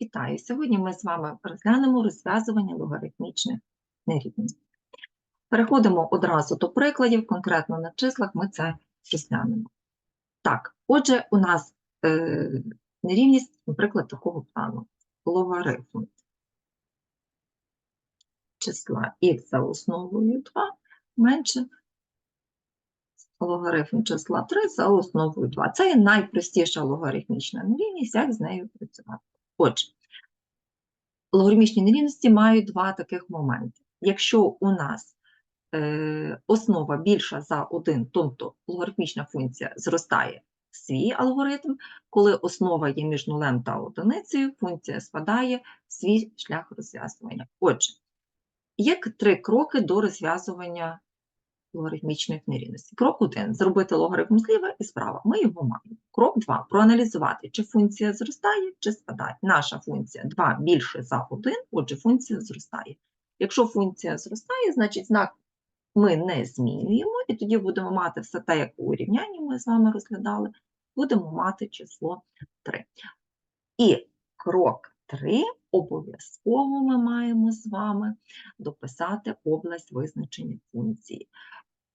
Вітаю! Сьогодні ми з вами розглянемо розв'язування логарифмічних нерівностей. Переходимо одразу до прикладів, конкретно на числах ми це розглянемо. Так, отже, у нас е, нерівність, наприклад, такого плану. Логарифм числа х за основою 2 менше логарифм числа 3 за основою 2. Це є найпростіша логарифмічна нерівність, як з нею працювати. Отже, логарифмічні нерівності мають два таких моменти. Якщо у нас е, основа більша за 1, тобто логарифмічна функція зростає свій алгоритм, коли основа є між нулем та одиницею, функція спадає в свій шлях розв'язування. Отже, є три кроки до розв'язування логарифмічних нерівностей. Крок 1. Зробити логарифм зліва і справа. Ми його маємо. Крок 2. Проаналізувати, чи функція зростає, чи спадає. Наша функція 2 більше за 1, отже, функція зростає. Якщо функція зростає, значить знак ми не змінюємо, і тоді будемо мати все те, як у рівнянні ми з вами розглядали, будемо мати число 3. І крок 3 обов'язково ми маємо з вами дописати область визначення функції.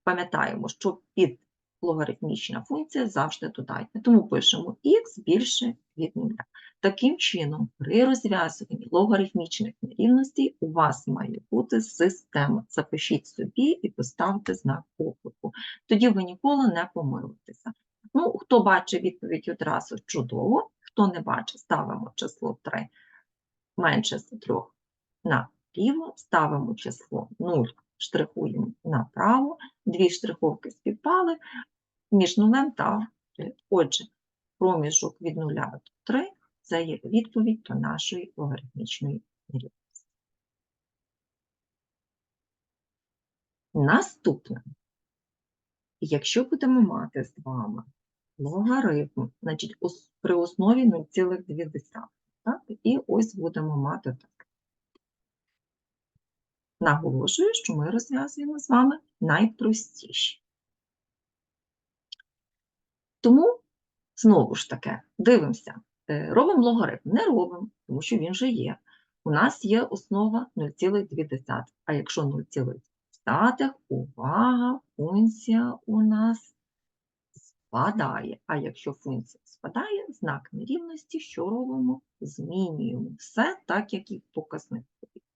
Пам'ятаємо, що під логарифмічна функція завжди додатня, тому пишемо х більше від 0. Таким чином, при розв'язуванні логарифмічних нерівностей у вас має бути система. Запишіть собі і поставте знак оклику. Тоді ви ніколи не помилитеся. Ну, хто бачить відповідь одразу чудово, хто не бачить, ставимо число 3 менше за 3 наліво, ставимо число 0, штрихуємо направо, дві штриховки співпали між нулем та 3. Отже, проміжок від 0 до 3 це є відповідь до нашої логарифмічної нерівності. Наступне. Якщо будемо мати з вами логарифм, значить при основі 0,2, так? і ось будемо мати так. Наголошую, що ми розв'язуємо з вами найпростіші. Тому, знову ж таки, дивимося, Е, робимо логарифм. Не робимо, тому що він вже є. У нас є основа 0,2. А якщо 0,2, увага, функція у нас спадає. А якщо функція спадає, знак нерівності, що робимо? Змінюємо все так, як і в показнику.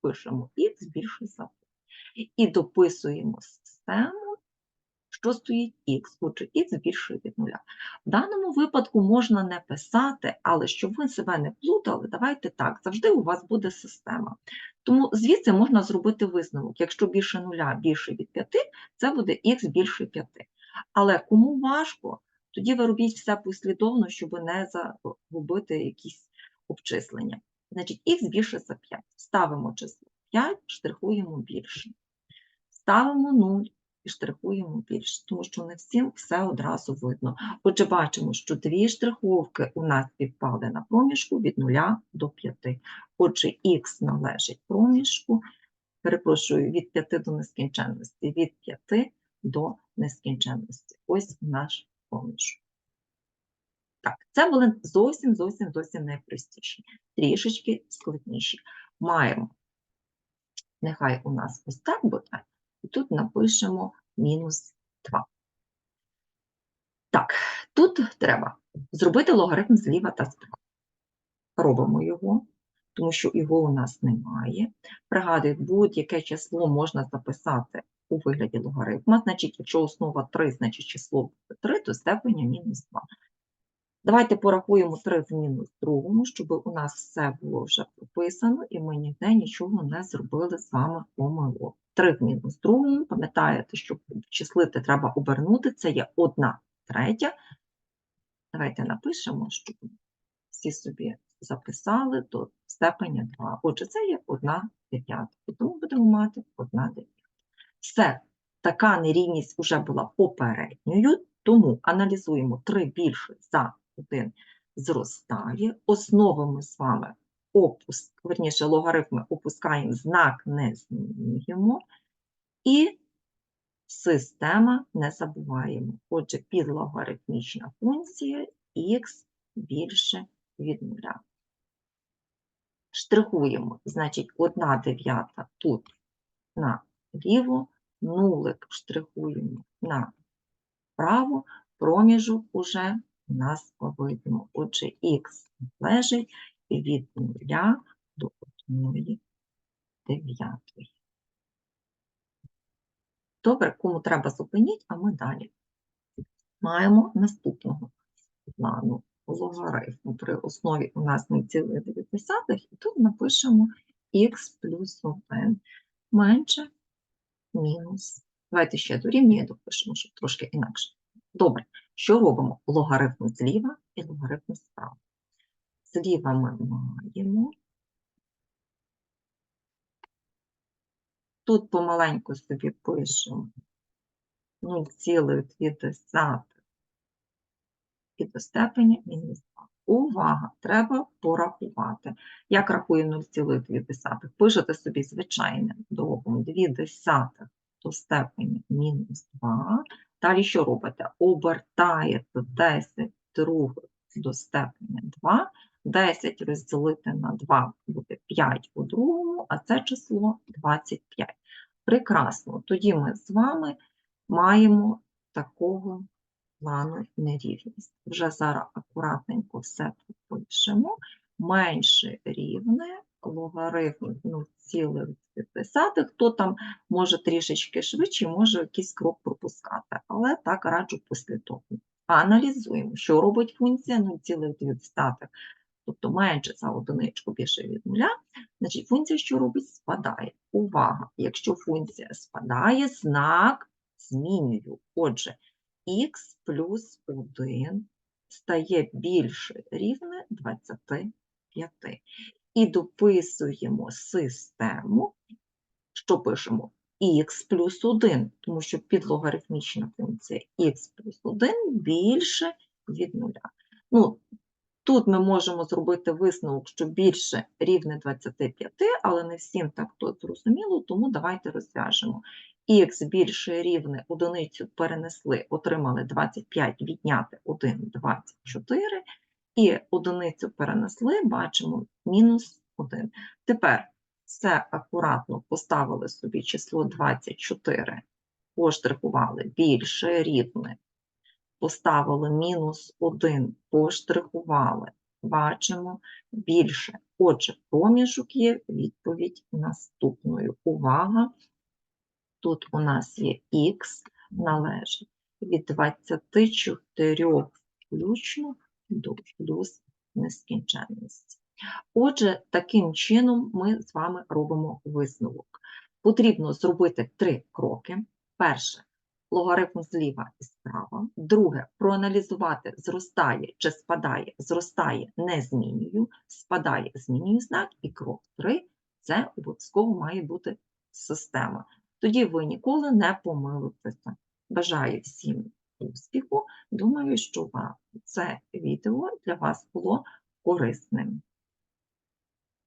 Пишемо х більше за. І дописуємо систему, що стоїть х, отже, х більше від нуля. В даному випадку можна не писати, але щоб ви себе не плутали, давайте так, завжди у вас буде система. Тому звідси можна зробити висновок. Якщо більше нуля більше від 5, це буде х більше 5. Але кому важко, тоді ви робіть все послідовно, щоб не загубити якісь обчислення. Значить, х більше за 5. Ставимо число 5, штрихуємо більше. Ставимо 0 і штрихуємо більше, тому що не всім все одразу видно. Отже, бачимо, що дві штриховки у нас підпали на проміжку від 0 до 5. Отже, х належить проміжку, перепрошую, від 5 до нескінченності, від 5 до нескінченності. Ось наш проміжок. Так, це були зовсім, зовсім, зовсім найпростіші, трішечки складніші. Маємо, нехай у нас ось так буде, і тут напишемо мінус 2. Так, тут треба зробити логарифм зліва та справа. Робимо його, тому що його у нас немає. Пригадую, будь-яке число можна записати у вигляді логарифма. Значить, якщо основа 3, значить число 3, то степеня мінус 2. Давайте порахуємо 3 в мінус другому, щоб у нас все було вже прописано, і ми ніде нічого не зробили з вами помилок. 3 в мінус другому, пам'ятаєте, щоб числити треба обернути, це є 1 третя. Давайте напишемо, щоб всі собі записали до степеня 2. Отже, це є 1 дев'ята. Тому будемо мати 1 дев'ята. Все, така нерівність вже була попередньою, тому аналізуємо 3 більше за 1 зростає. Основи ми з вами опуск, верніше, логарифми опускаємо, знак не змінюємо. І система не забуваємо. Отже, підлогарифмічна функція х більше від нуля. Штрихуємо, значить, 1 дев'ята тут наліво, нулик штрихуємо направо, проміжок уже у нас видимо. Отже, х лежить від 0 до 1 дев'ятої. Добре, кому треба зупиніть, а ми далі. Маємо наступного плану логарифму. При основі у нас 0,9, і тут напишемо х плюс 1 менше мінус. Давайте ще дорівнює допишемо, щоб трошки інакше. Добре, що робимо? Логарифм зліва і логарифм справа. Зліва ми маємо. Тут помаленьку собі пишемо 0,2 і до степені мінус 2. Увага! Треба порахувати. Як рахує 0,2? Пишете собі звичайним дробом 2 десятих до степені мінус 2. Далі що робите? Обертаєте 10 других до степені 2. 10 розділити на 2 буде 5 у другому, а це число 25. Прекрасно. Тоді ми з вами маємо такого плану нерівність. Вже зараз акуратненько все пропишемо. Менше рівне логарифм 0,2. Хто там може трішечки швидше, може якийсь крок пропускати, але так раджу послідовно. Аналізуємо, що робить функція 0,2. Тобто менше за одиничку більше від нуля, значить функція, що робить, спадає. Увага! Якщо функція спадає, знак змінюю. Отже, х плюс 1 стає більше рівне 25. І дописуємо систему, що пишемо х плюс 1, тому що підлогарифмічна функція х плюс 1 більше від 0. Тут ми можемо зробити висновок, що більше рівне 25, але не всім так то зрозуміло, тому давайте розв'яжемо. Х більше рівне одиницю перенесли, отримали 25, відняти 1, 24, і одиницю перенесли, бачимо мінус 1. Тепер все акуратно поставили собі число 24, поштрихували більше рівне поставили мінус 1, поштрихували, бачимо більше. Отже, проміжок є відповідь наступною. Увага! Тут у нас є х належить від 24 включно до плюс нескінченності. Отже, таким чином ми з вами робимо висновок. Потрібно зробити три кроки. Перше логарифм зліва і справа. Друге, проаналізувати, зростає чи спадає, зростає, не змінюю, спадає, змінюю знак. І крок 3 це обов'язково має бути система. Тоді ви ніколи не помилитеся. Бажаю всім успіху. Думаю, що це відео для вас було корисним.